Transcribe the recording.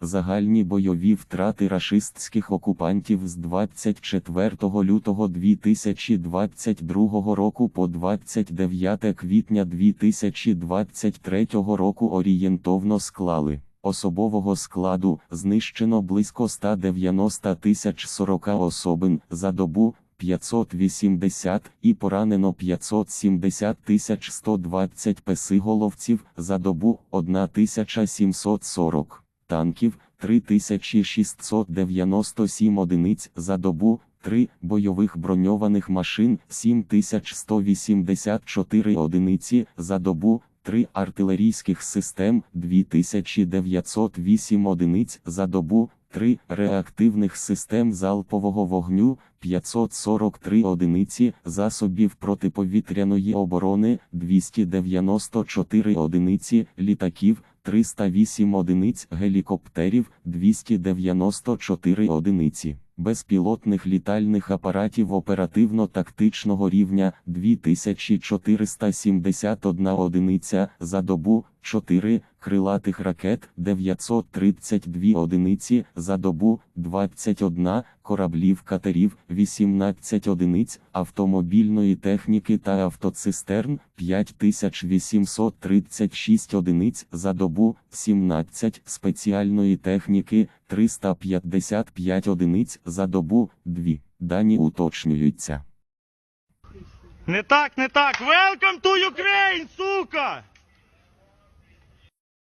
Загальні бойові втрати рашистських окупантів з 24 лютого 2022 року по 29 квітня 2023 року орієнтовно склали. Особового складу знищено близько 190 тисяч 40 особин за добу 580 і поранено 570 тисяч 120 песиголовців за добу 1740 танків 3697 одиниць за добу, 3 бойових броньованих машин 7184 одиниці за добу, 3 артилерійських систем 2908 одиниць за добу, 3 реактивних систем залпового вогню 543 одиниці засобів протиповітряної оборони 294 одиниці літаків 308 одиниць гелікоптерів 294 одиниці безпілотних літальних апаратів оперативно-тактичного рівня 2471 одиниця за добу 4 крилатих ракет 932 одиниці за добу 21 кораблів катерів 18 одиниць автомобільної техніки та автоцистерн 5836 одиниць за добу 17 спеціальної техніки 355 одиниць за добу 2 дані уточнюються Не так, не так. Welcome to Ukraine, сука!